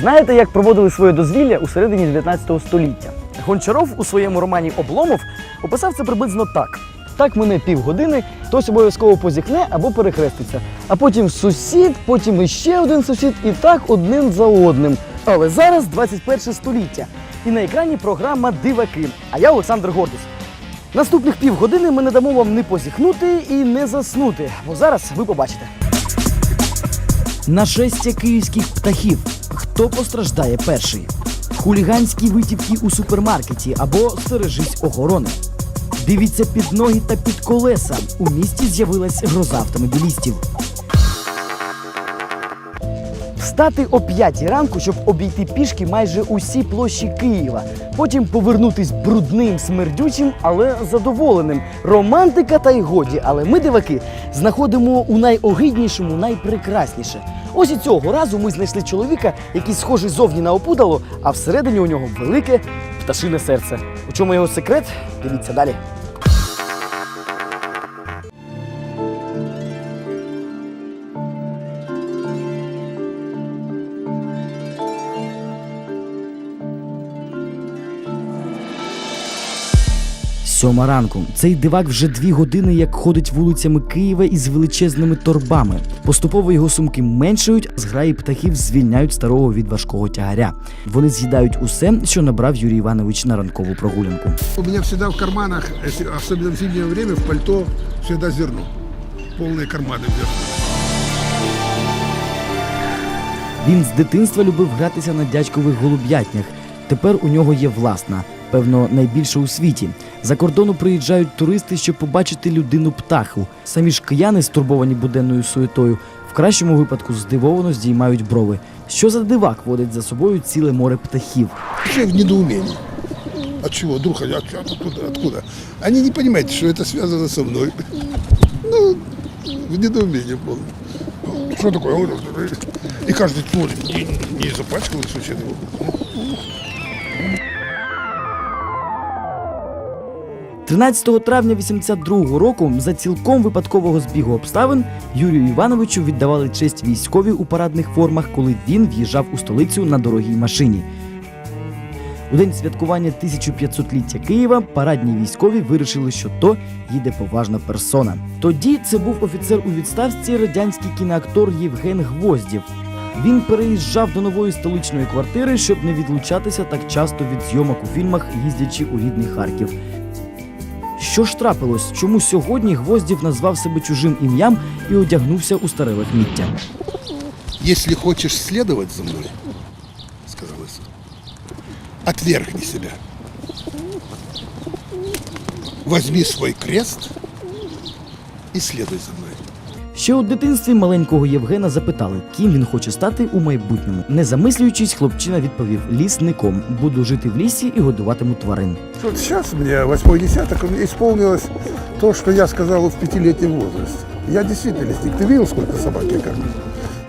Знаєте, як проводили своє дозвілля у середині 19 століття? Гончаров у своєму романі Обломов описав це приблизно так. Так мине півгодини, хтось обов'язково позіхне або перехреститься. А потім сусід, потім іще один сусід, і так один за одним. Але зараз 21 століття. І на екрані програма Диваки. А я Олександр Гордус. Наступних півгодини ми не дамо вам не позіхнути і не заснути, бо зараз ви побачите. Нашестя київських птахів. Хто постраждає перший? Хуліганські витівки у супермаркеті або стережись охорони. Дивіться під ноги та під колеса. У місті з'явилась гроза автомобілістів. Встати о 5 ранку, щоб обійти пішки майже усі площі Києва. Потім повернутись брудним, смердючим, але задоволеним. Романтика та й годі. Але ми, диваки, знаходимо у найогиднішому найпрекрасніше. Ось і цього разу ми знайшли чоловіка, який схожий зовні на опудало, а всередині у нього велике пташине серце. У чому його секрет? Дивіться далі. Сьома ранку. Цей дивак вже дві години як ходить вулицями Києва із величезними торбами. Поступово його сумки меншають, а зграї птахів звільняють старого від важкого тягаря. Вони з'їдають усе, що набрав Юрій Іванович на ранкову прогулянку. У меня всегда в карманах, особенно в зимнее время, в пальто всегда зерно. Полные карманы зерна. Він з дитинства любив гратися на дядькових голуб'ятнях. Тепер у нього є власна, певно, найбільша у світі. За кордону приїжджають туристи, щоб побачити людину птаху. Самі ж кияни, стурбовані буденною суетою, в кращому випадку здивовано здіймають брови. Що за дивак водить за собою ціле море птахів? Все в недоумении. От чего, друг, от, от- откуда, откуда? Они не понимают, что это связано со мной. Ну, в недоумении полном. Что такое? И каждый смотрит, не, не запачкал случайно. 13 травня 82-го року за цілком випадкового збігу обставин Юрію Івановичу віддавали честь військові у парадних формах, коли він в'їжджав у столицю на дорогій машині. У день святкування 1500-ліття Києва парадні військові вирішили, що то їде поважна персона. Тоді це був офіцер у відставці радянський кіноактор Євген Гвоздєв. Він переїжджав до нової столичної квартири, щоб не відлучатися так часто від зйомок у фільмах, їздячи у рідний Харків. Що ж трапилось? Чому сьогодні Гвоздів назвав себе чужим ім'ям і одягнувся у старе лахміття? Якщо хочеш слідувати за мною, сказав Иисус, отвергни себе. Возьми свой крест и следуй за мной. Ще у дитинстві маленького Євгена запитали, ким він хоче стати у майбутньому. Не замислюючись, хлопчина відповів: лісником. Буду жити в лісі і годуватиму тварин. Вот сейчас мне восьмой десяток, исполнилось то, что я сказал в пятилетнем возрасте. Я действительно лесник. Ты видел, сколько собак я кормлю?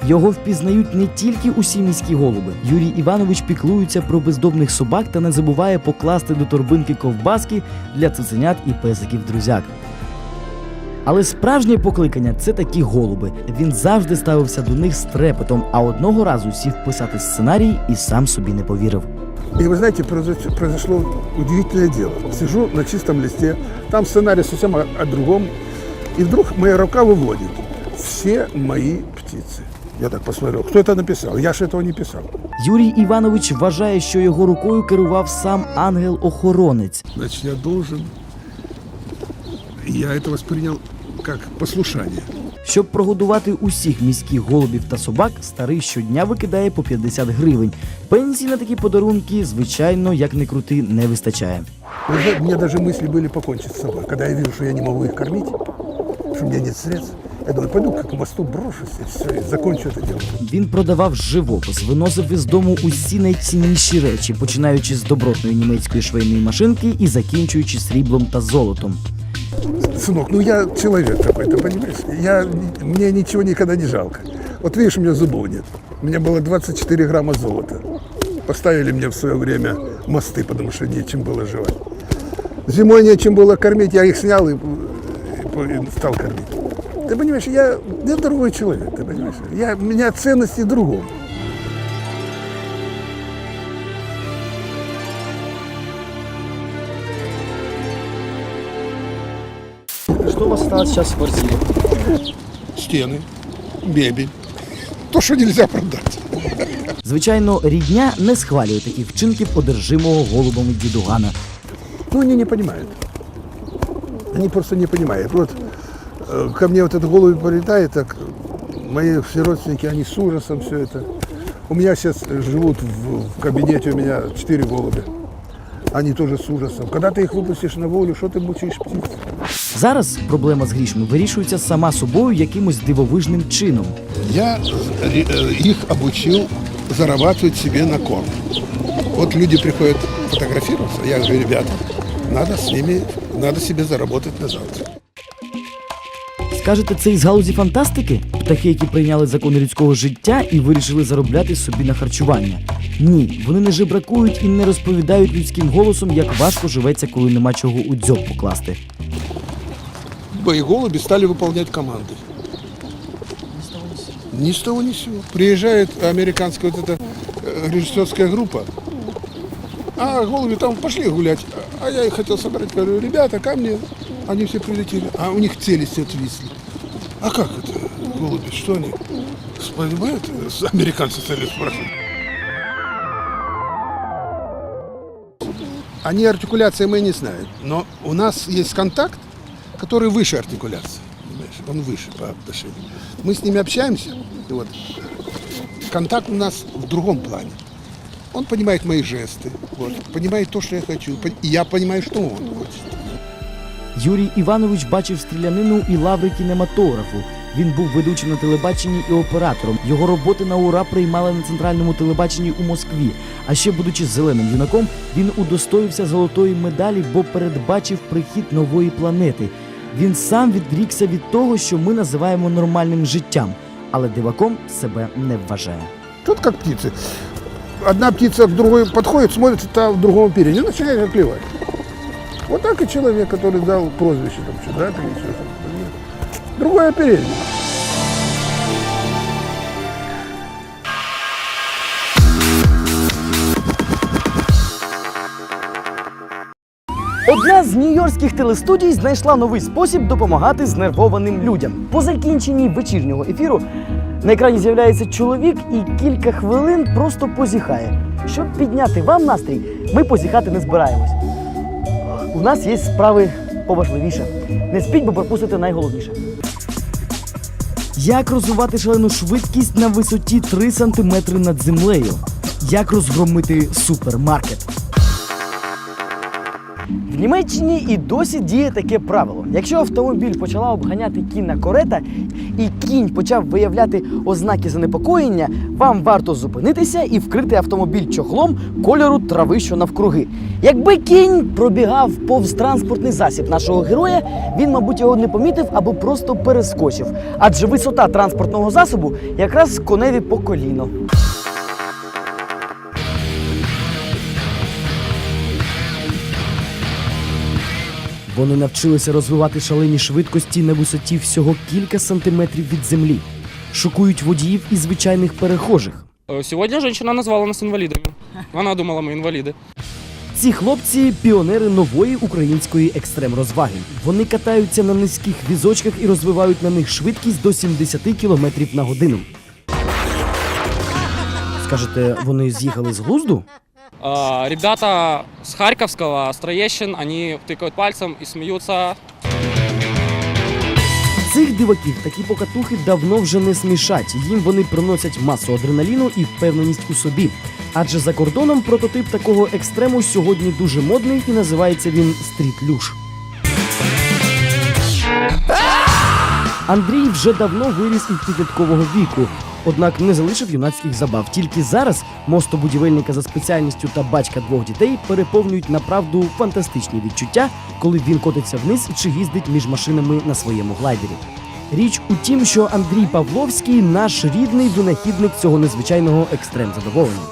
Його впізнають не тільки усі міські голуби. Юрій Іванович піклується про бездомних собак та не забуває покласти до торбинки ковбаски для цуценят і песиків друзяк. Але справжнє покликання це такі голуби. Він завжди ставився до них з трепетом, а одного разу сів писати сценарій і сам собі не повірив. И вы знаете, произош- произошло удивительное дело. Сижу на чистом листе, там сценарий совсем о, о другом, и вдруг моя рука выводит все мои птицы. Я так посмотрел, кто это написал? Я же этого не писал. Юрій Іванович вважає, що його рукою керував сам ангел-охоронець. Значит, я должен... Я это воспринял как послушание. Щоб прогодувати усіх міських голубів та собак, старий щодня викидає по 50 гривень. Пенсії на такі подарунки, звичайно, як не крути, не вистачає. Вы знаете, у меня даже мысли были покончить с собой. Когда я вижу, что я не могу их кормить, что у меня нет средств, я думаю, пойду к мосту брошусь и все, и закончу это дело. Він продавав живопис, виносив із дому усі найцінніші речі, починаючи з добротної німецької швейної машинки і закінчуючи сріблом та золотом. Сынок, ну я человек такой, ты понимаешь? Я, мне ничего никогда не жалко. Вот видишь, у меня зубов нет. У меня было 24 грамма золота. Поставили мне в свое время мосты, потому что нечем было жевать. Зимой нечем было кормить, я их снял и, и по- и стал кормить. Ты понимаешь, я, я другой человек, ты понимаешь? Я, у меня ценности в осталось сейчас в квартире? Стены, мебель. То, что нельзя продать. Звичайно, рідня не схвалює таких вчинків одержимого голубами дідугана. Ну, они не понимают. Они просто не понимают. Вот э, ко мне вот этот голубь полетает, так мои все родственники, они с ужасом все это. У меня сейчас живут в, в кабинете, у меня четыре голубя. Они тоже с ужасом. Когда ты их выпустишь на волю, что ты мучаешь птиц? Зараз проблема з грішми вирішується сама собою якимось дивовижним чином. Я э, э, их обучил зарабатывать себе на корм. Вот люди приходят фотографироваться, я говорю, ребята, надо с ними, надо себе заработать на завтра. Скажете, це із галузі фантастики? Птахи, які прийняли закони людського життя і вирішили заробляти собі на харчування. Ні, вони не жебракують і не розповідають людським голосом, як важко живеться, коли нема чого у дзьоб покласти. Мои голуби стали выполнять команды. Ни с того ни с сего. Приезжает американская вот эта э, режиссерская группа, а голуби там пошли гулять. А я их хотел собрать, говорю, ребята, ко мне. Они все прилетели, а у них челюсти отвисли. А как это, голуби, что они? Понимают, С- американцы стали спрашивать. Они артикуляции мы не знаем, но у нас есть контакт, который выше артикуляции. Понимаешь? Он выше по отношению. Мы с ними общаемся, и вот контакт у нас в другом плане. Он понимает мои жесты, вот, понимает то, что я хочу, пон- и я понимаю, что он хочет. Юрій Іванович бачив стрілянину і лаври кінематографу. Він був ведучим на телебаченні і оператором. Його роботи на ура приймали на центральному телебаченні у Москві. А ще, будучи зеленим юнаком, він удостоївся золотої медалі, бо передбачив прихід нової планети. Він сам відрікся від того, що ми називаємо нормальним життям, але диваком себе не вважає. Тут як птиці. Одна птиця к другой подходит, смотрит, та в другому и начинает клевать. Вот так и человек, который дал прозвище, там, чудак или еще что-то. Другое оперение. З нью-йоркських телестудій знайшла новий спосіб допомагати знервованим людям. По закінченні вечірнього ефіру на екрані з'являється чоловік і кілька хвилин просто позіхає. Щоб підняти вам настрій, ми позіхати не збираємось. У нас є справи поважливіше. Не спіть, бо пропустите найголовніше. Як розвивати шалену швидкість на висоті 3 см над землею? Як розгромити супермаркет? Німеччині і досі діє таке правило: якщо автомобіль почала обганяти кінна корета, і кінь почав виявляти ознаки занепокоєння, вам варто зупинитися і вкрити автомобіль чохлом кольору трави, що навкруги. Якби кінь пробігав повз транспортний засіб нашого героя, він, мабуть, його не помітив або просто перескочив. Адже висота транспортного засобу якраз коневі по коліно. Вони навчилися розвивати шалені швидкості на висоті всього кілька сантиметрів від землі, шокують водіїв і звичайних перехожих. Э, Сегодня женщина назвала нас инвалидами. Она думала, мы инвалиды. Ці хлопці піонери нової української екстрем-розваги. Вони катаються на низьких візочках і розвивають на них швидкість до 70 км на годину. Скажете, вони з'їхали з глузду? Ребята с Харьковского, с Троещин, они тыкают пальцем и смеются. Цих диваків такі покатухи давно вже не смішать. Їм вони приносять масу адреналіну і впевненість у собі. Адже за кордоном прототип такого екстрему сьогодні дуже модний і називається він стріт-люш. Андрій вже давно виріс із підліткового віку, однак не залишив юнацьких забав. Тільки зараз мостобудівельника за спеціальністю та батька двох дітей переповнюють направду фантастичні відчуття, коли він котиться вниз чи їздить між машинами на своєму глайдері. Річ у тім, що Андрій Павловський наш рідний винахідник цього незвичайного екстрем задоволення.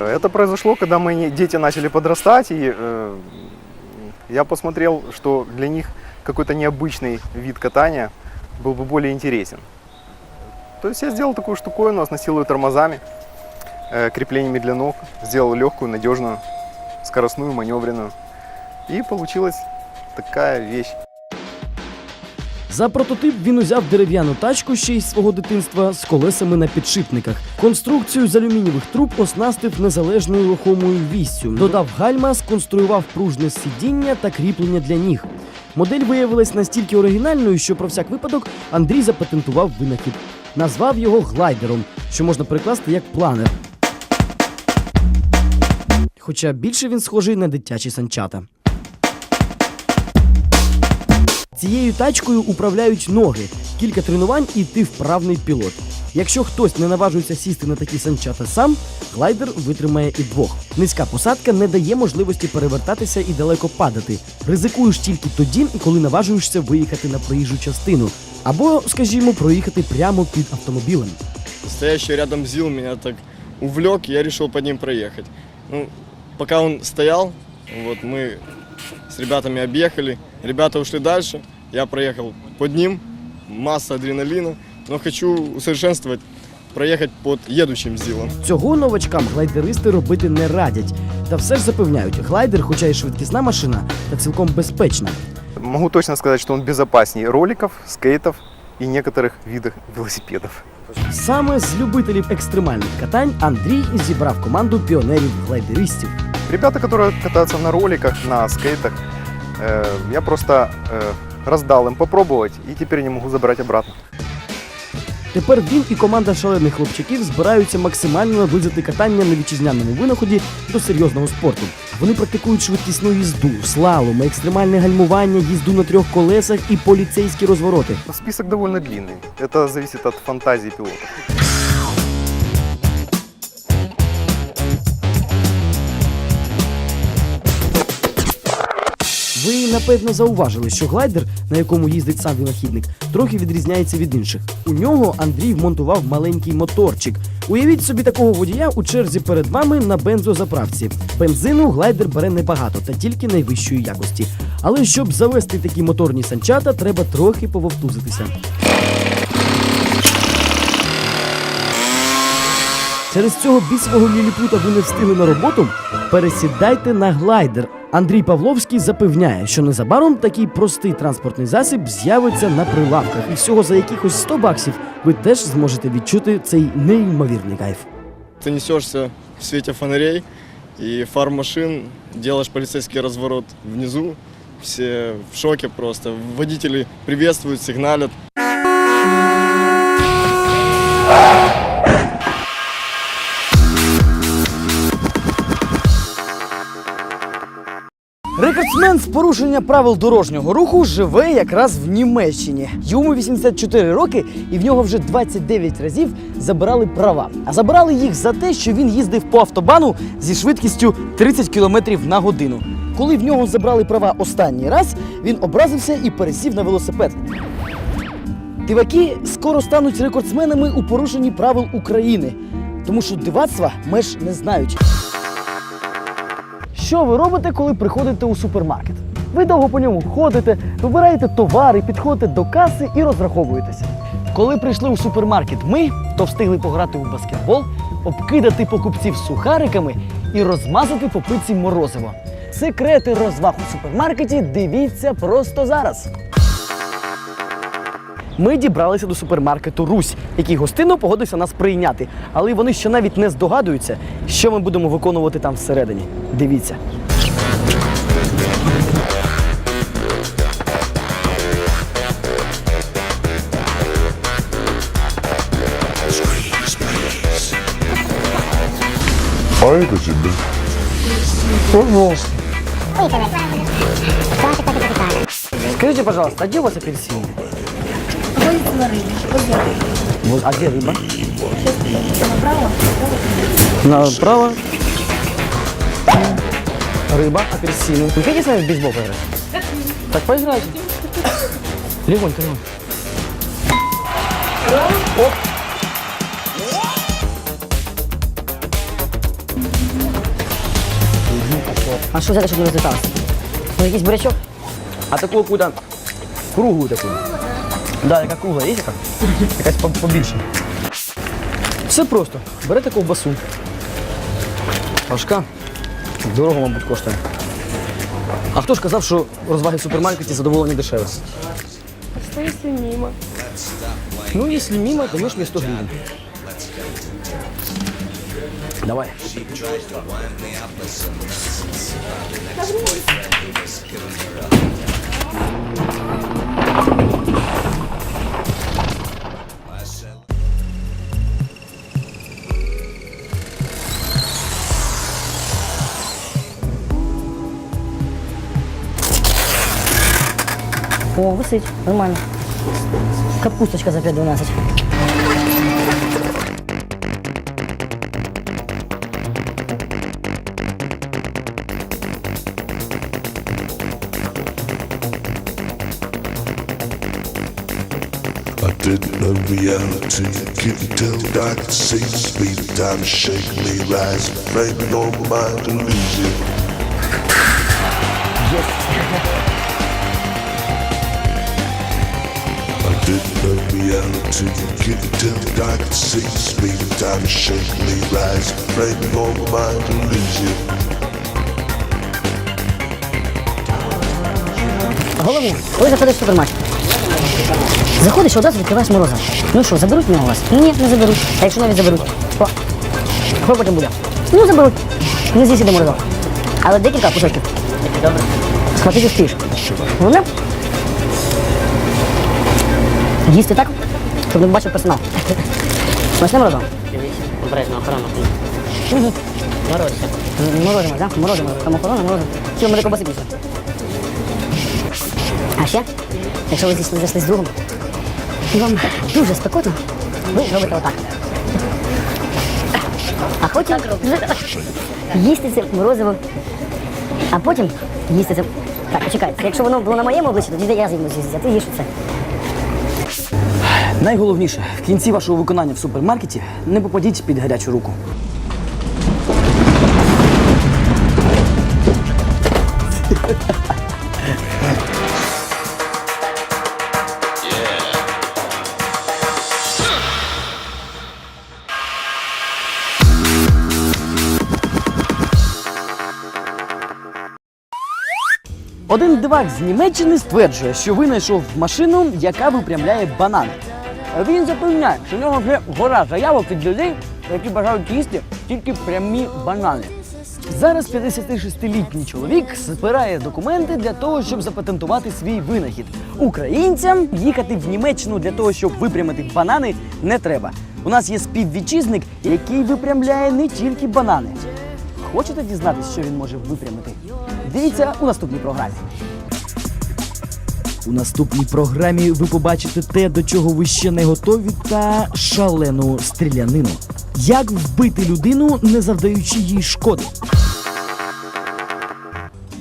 Это произошло, когда мои дети начали подрастать, и э, я посмотрел, что для них какой-то необычный вид катания был бы более интересен. То есть я сделал такую штуковину, оснастил ее тормозами, э, креплениями для ног, сделал легкую, надежную, скоростную, маневренную. И получилась такая вещь. За прототип він узяв дерев'яну тачку ще із свого дитинства з колесами на підшипниках. Конструкцію з алюмінієвих труб оснастив незалежною рухомою віссю. Додав гальма, сконструював пружне сидіння та кріплення для ніг. Модель виявилась настільки оригінальною, що про всяк випадок Андрій запатентував винахід. Назвав його глайдером, що можна перекласти як планер. Хоча більше він схожий на дитячі санчата. Цією тачкою управляють ноги, кілька тренувань і ти вправний пілот. Якщо хтось не наважується сісти на такі санчата сам, глайдер витримає і двох. Низька посадка не дає можливості перевертатися і далеко падати. Ризикуєш тільки тоді, коли наважуєшся виїхати на проїжджу частину, або, скажімо, проїхати прямо під автомобілем. Стоящий рядом ЗИЛ меня так увлек, я решил под ним проехать. Ну, пока он стоял, вот мы с ребятами объехали, ребята ушли дальше, я проехал под ним, масса адреналина, но хочу усовершенствовать, проехать под едущим ЗИЛом. Цього новачкам глайдеристи робити не радять. Та все ж запевняють, глайдер, хоча й швидкісна машина, та цілком безпечна. Могу точно сказать, что он безопаснее роликов, скейтов и некоторых видов велосипедов. Саме з любителів екстремальних катань Андрій зібрав команду піонерів-глайдеристів. Ребята, которые катаются на роликах, на скейтах, э, я просто э, раздал им попробовать и теперь не могу забрать обратно. Тепер він і команда шалених хлопчаків збираються максимально наблизити катання на вітчизняному винаході до серйозного спорту. Вони практикують швидкісну їзду, слалом, екстремальне гальмування, їзду на трьох колесах і поліцейські розвороти. Список доволі длинний. Це залежить від фантазії пилота. Ви напевно зауважили, що глайдер, на якому їздить сам винахідник, трохи відрізняється від інших. У нього Андрій вмонтував маленький моторчик. Уявіть собі такого водія у черзі перед вами на бензозаправці. Бензину глайдер бере небагато та тільки найвищої якості. Але щоб завести такі моторні санчата, треба трохи пововтузитися. Через цього бісового ліліпута ви не встигли на роботу? Пересідайте на глайдер. Андрій Павловський запевняє, що незабаром такий простий транспортний засіб з'явиться на прилавках, і всього за якихось 100 баксів ви теж зможете відчути цей неймовірний кайф. Ты несешься в свете фонарей и фар машин, делаешь полицейский разворот внизу, все в шоке просто. Водители приветствуют, сигналят. Рекордсмен з порушення правил дорожнього руху живе якраз в Німеччині. Йому 84 роки, і в нього вже 29 разів забирали права. А забирали їх за те, що він їздив по автобану зі швидкістю 30 км на годину. Коли в нього забрали права останній раз, він образився і пересів на велосипед. Диваки скоро стануть рекордсменами у порушенні правил України, тому що дивацтва меж не знають. Що ви робите, коли приходите у супермаркет? Ви довго по ньому ходите, вибираєте товари, підходите до каси і розраховуєтеся. Коли прийшли у супермаркет ми, то встигли пограти у баскетбол, обкидати покупців сухариками і розмазати по пиці морозиво. Секрети розваг у супермаркеті дивіться просто зараз. Ми дібралися до супермаркету Русь, який гостинно погодився нас прийняти. Але вони ще навіть не здогадуються, що ми будемо виконувати там всередині. Дивіться. А это тебе. Пожалуйста. Скажите, пожалуйста, а где у вас апельсины? Вот, а где рыба? Направо. Рыба, апельсины. Вы хотите с нами в бейсбол поиграть? Так поиграйте. Легонько, легонько. Оп. А що взяти, щоб не розліталося? Ну, якийсь бурячок? А такую какую-то круглую такую. Да, така кругла є яка? Якась по- побільше. Все просто. Берете ковбасу. Важка. Дорого, мабуть, коштує. А хто ж казав, що розваги в супермаркеті задоволення дешеве? что если мимо? Ну, если мимо, даешь мне 100 гривен. Давай. О, висить, нормально. Капусточка за 5-12. Didn't know reality, couldn't tell that same speed time shake me, rise, fame, no mind illusion. Yes. Головне, коли заходиш в супермаркет. Заходиш і одразу відкриваєш морозиво. Ну що, заберуть в нього вас? Ні, не заберуть. А якщо навіть заберуть, то що потім буде? Ну, заберуть. Не з'їсти до морозива. Але декілька кусочків. Схватити встиг. Головне? Їсти так, щоб не бачив персонал. Морозиво? Дивись, обережно, охорона. Мгм. Морозиться. М, Морозиво, так? Морозиво. Там охорона, морозиво. Цього мене ковбаси більше. А ще, якщо ви зійшли, зайшли з другом, і вам дуже спекотно, ви робите отак. А потім їсти це морозиво, а потім їсти це. Так, почекайте, якщо воно було на моєму обличчі, тоді я зійму з'їсти, а ти їш це. Найголовніше, в кінці вашого виконання в супермаркеті не попадіть під гарячу руку. Один дивак з Німеччини стверджує, що винайшов машину, яка випрямляє банани. Він запевняє, що в нього вже гора заявок від людей, які бажають їсти тільки прямі банани. Зараз 56-літній чоловік збирає документи для того, щоб запатентувати свій винахід. Українцям їхати в Німеччину для того, щоб випрямити банани, не треба. У нас є співвітчизник, який випрямляє не тільки банани. Хочете дізнатися, що він може випрямити? Дивіться у наступній програмі. У наступній програмі ви побачите те, до чого ви ще не готові, та шалену стрілянину. Як вбити людину, не завдаючи їй шкоди.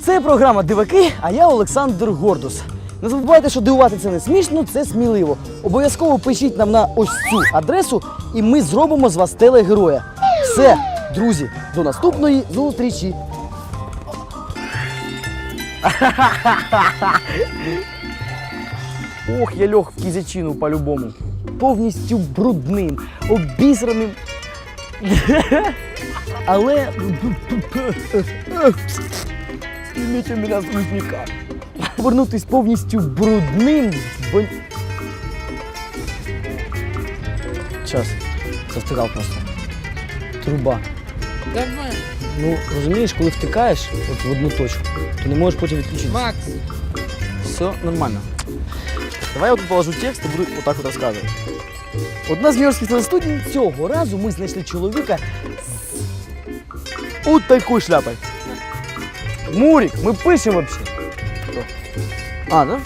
Це програма Диваки, а я Олександр Гордус. Не забувайте, що дивувати це не смішно, це сміливо. Обов'язково пишіть нам на ось цю адресу, і ми зробимо з вас телегероя. Все, друзі, до наступної зустрічі. Ох, я льох в кізячину по-любому. Повністю брудним, обісраним. Але. Зніміть мене з ручника. Повернутись повністю брудним. Бо... Час. Завтикав просто. Труба. Давай. Ну, розумієш, коли втикаєш от в одну точку, то не можеш потім відключитися. Макс. Все нормально. Давай я тут положу текст і буду отак от розказувати. Одна з нью-йоркських телестудій цього разу ми знайшли чоловіка з от такою шляпою. Мурик, ми пишемо взагалі. А, да?